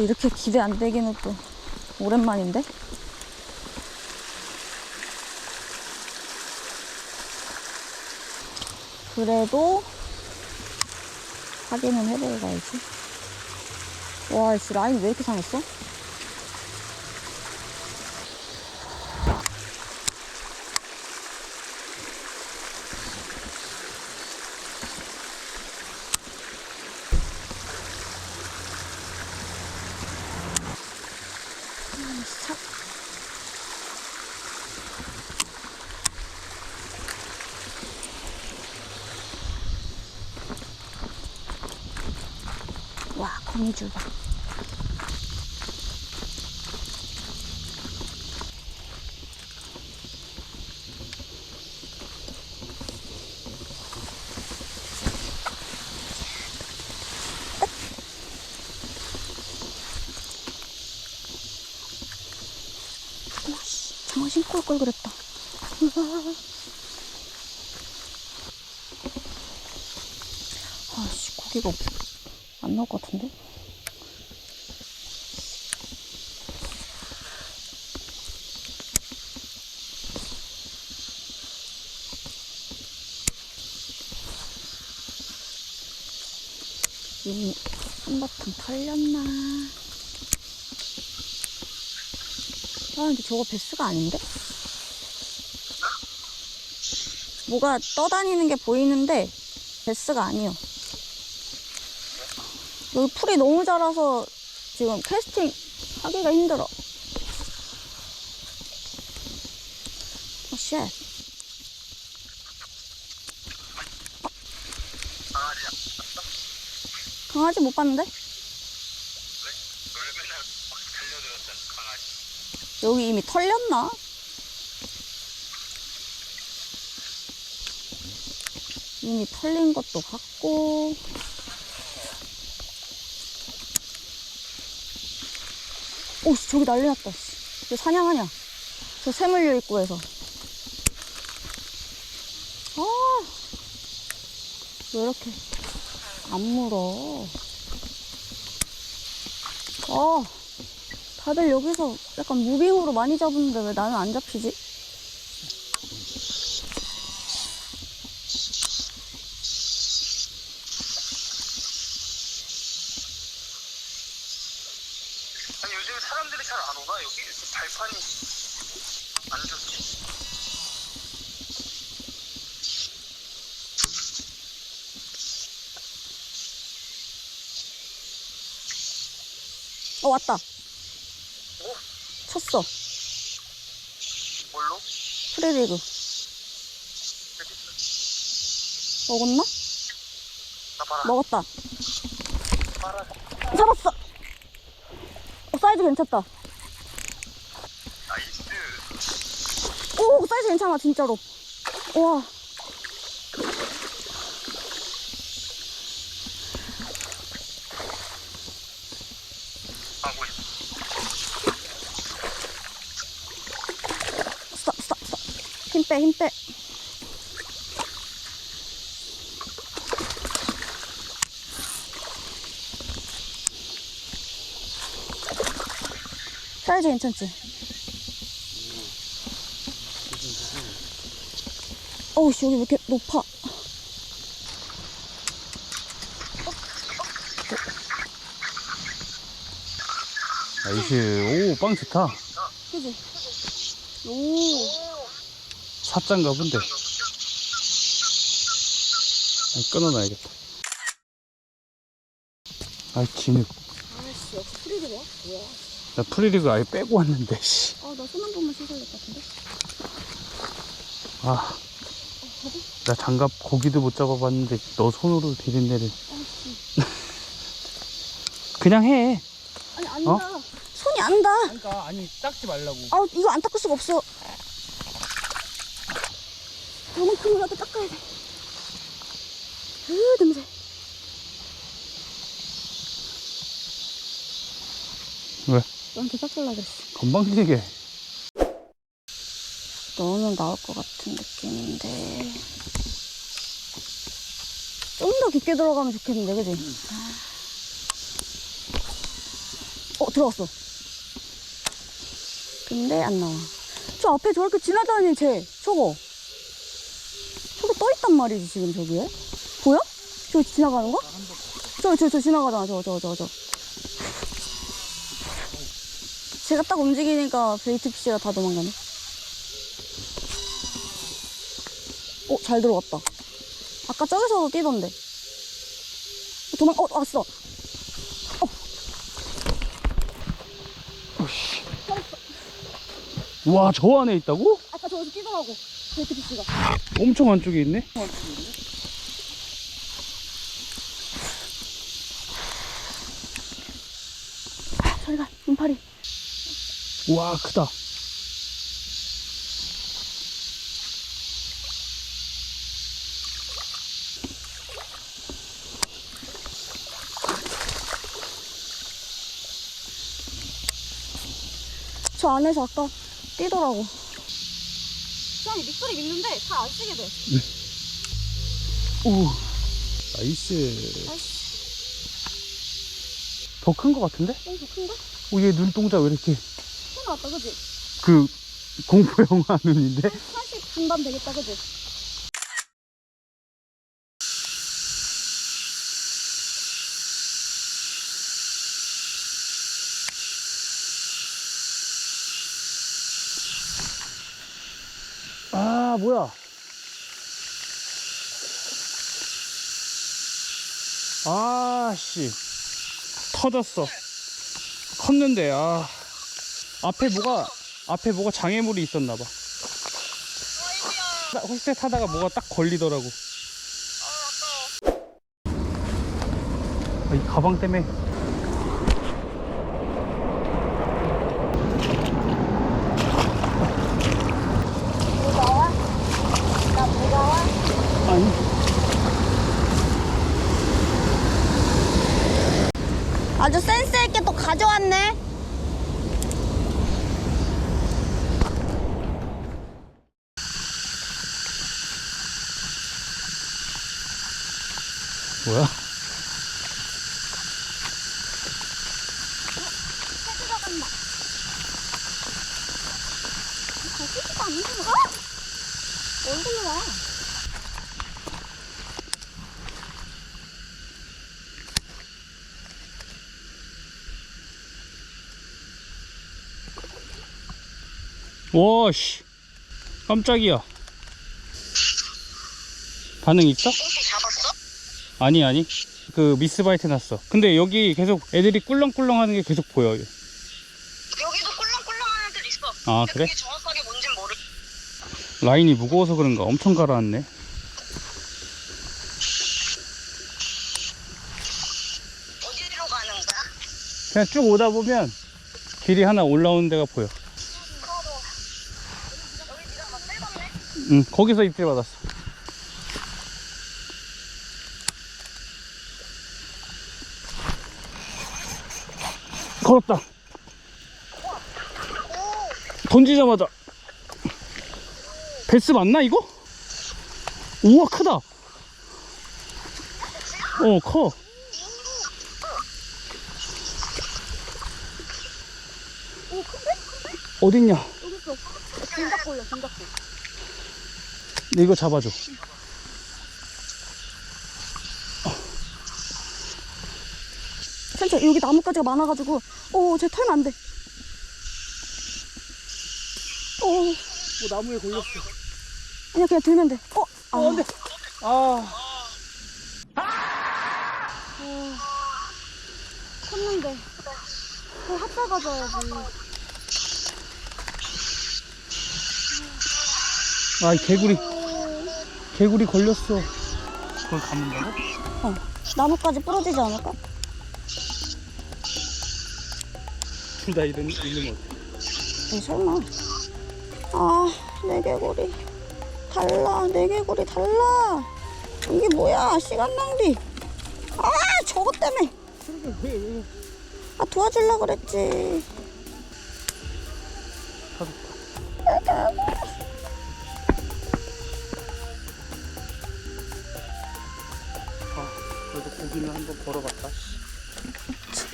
또 이렇게 기대 안 되기는 또 오랜만인데? 그래도 확인은 해보고 가야지. 와, 씨, 라인이 왜 이렇게 상했어? 와, 거미줄 봐. 장어 그랬다. 아씨, 고기가 없, 안 나올 것 같은데? 이미 한바탕 털렸나? 아, 근데 저거 베스가 아닌데? 뭐가 떠다니는 게 보이는데, 베스가 아니요. 여기 풀이 너무 자라서 지금 캐스팅 하기가 힘들어. 어, 쉣. 강아지 못 봤는데? 여기 이미 털렸나? 이미 털린 것도 같고. 오, 씨, 저기 난리 났다, 씨. 저 사냥하냐? 저 새물류 입구에서. 아, 왜 이렇게 안 물어? 아. 다들 여기서 약간 무빙으로 많이 잡는데 왜 나는 안 잡히지? 아니 요즘에 사람들이 잘 안 오나 여기 발판이 안 좋지 어, 왔다. 뭐? 쳤어. 뭘로? 프리리그. 먹었나? 먹었다. 봐라 잡았어! 어, 사이즈 괜찮다. 나이스 오, 사이즈 괜찮아, 진짜로. 와. 하고 있어 스탑, 스탑, 스탑. 힘 빼, 힘 빼. 사이즈 괜찮지? 어우, 씨, 여기 왜 이렇게 높아? 나이스. 오, 빵 좋다. 그지? 오. 사짠가 본데. 아, 끊어놔야겠다. 아, 진흙. 아씨, 역시 프리드가? 뭐야? 나 프리리그 아예 빼고 왔는데, 씨. 아, 나 손 한 번만 씻어야 될 것 같은데? 아. 나 장갑 고기도 못 잡아봤는데, 너 손으로 비린내를. 아씨. 그냥 해. 아니, 안다. 손이 안다. 그러니까, 아니, 닦지 말라고. 아, 이거 안 닦을 수가 없어. 요만큼이라도 닦아야 돼. 으, 냄새. 왜? 너한테 닦으려고 그랬어. 건방지게. 넣으면 나올 것 같은 느낌인데. 좀 더 깊게 들어가면 좋겠는데, 그지? 아. 들어왔어. 근데 안 나와. 저 앞에 저렇게 지나다니는 쟤, 저거. 저거 떠 있단 말이지, 지금 저기에. 보여? 저기 지나가는 거? 저, 저, 저 지나가잖아, 저거, 저거, 저거. 제가 딱 움직이니까 베이트 피쉬가 다 도망가네. 어, 잘 들어갔다. 아까 저기서도 뛰던데. 어, 도망, 어, 왔어. 와, 저 안에 있다고? 아까 저기서 뛰더라고. 베이트 피쉬가. 엄청 안쪽에 있네. 저리 가, 눈파리. 와, 크다. 저 안에서 아까 뛰더라고. 그냥 밑소리 믿는데 잘 안 쓰게 돼. 오, 나이스. 더큰 거 같은데? 너무 큰데? 오, 얘 눈동자 왜 이렇게 큰일 났다, 그지? 그 공포 영화 눈인데? 80 중반 되겠다, 그지? 아, 뭐야? 아, 씨. 터졌어. 컸는데, 아. 앞에 뭐가, 앞에 뭐가 장애물이 있었나봐. 홀세 타다가 뭐가 딱 걸리더라고. 아, 이 가방 때문에. 무거워? 나 무거워? 아니. 아주 센스 있게 또 가져왔네. 뭐야? 얼굴로 와. 와, 씨. 깜짝이야. 반응 있어? 잡았어? 아니, 아니. 그 미스바이트 났어. 근데 여기 계속 애들이 꿀렁꿀렁 하는 게 계속 보여. 여기도 꿀렁꿀렁한 애들 있어. 아, 근데 그래? 그게 정확하게 뭔진 모르. 라인이 무거워서 그런가 엄청 가라앉네. 어디로 가는 거야? 그냥 쭉 오다 보면 길이 하나 올라오는 데가 보여. 여기 네가 다 떼봤네. 응, 거기서 입질 받았어. 걸었다. 던지자마자. 베스 맞나, 이거? 우와, 크다. 어, 커. 어딨냐? 여기 있어. 진작 걸려, 진작 걸려. 네, 이거 잡아줘. 천천히, 여기 나뭇가지가 많아가지고, 오, 쟤 털면 안 돼. 오, 뭐 나무에 걸렸어. 아니야, 그냥 들면 돼. 어, 아, 어, 안 돼. 아. 컸는데. 그걸 핫바 가져야지. 아, 이 개구리. 개구리 걸렸어. 그걸 감는다고? 어, 나뭇가지 부러지지 않을까? 둘 다 이런, 이름 어때? 에이, 설마. 아, 내 개구리. 달라, 내 개구리 달라. 이게 뭐야, 시간 낭비. 아, 저것 때문에. 아, 도와주려고 그랬지. 아, 그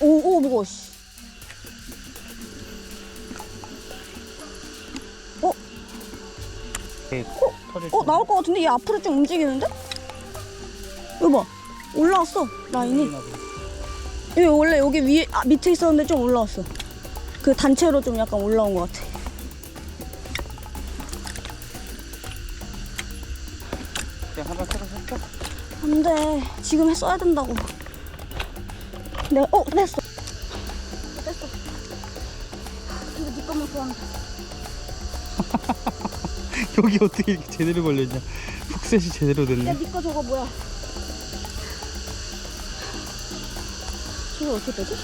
오, 오, 무거워, 씨. 어? 어? 어, 나올 것 같은데 얘 앞으로 좀 움직이는데? 여봐, 올라왔어, 라인이. 여기 원래 여기 위에, 아, 밑에 있었는데 좀 올라왔어. 그 단체로 좀 약간 올라온 것 같아. 안 돼. 지금 했어야 된다고. 내가 어 뺐어 뺐어 이거 네 것만 돼 여기 어떻게 이렇게 제대로 걸려있냐. 푹셋이 제대로 야, 됐네. 니꺼 저거 뭐야? 저거 어떻게 되지?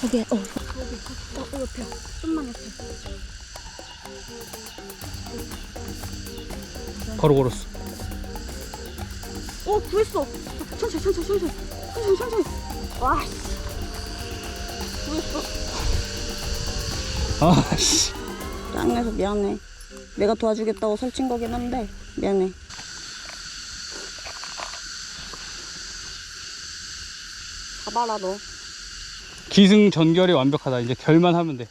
거기에, 어, 거기, 어, 어, 옆에. 좀만 옆에. 바로 걸었어. 어, 구했어. 천천히, 천천히, 천천히. 천천히, 천천히. 와, 씨. 구했어. 아, 씨. 짱내서 미안해. 내가 도와주겠다고 설친 거긴 한데, 미안해. 가봐라, 너. 기승전결이 완벽하다. 이제 결만 하면 돼.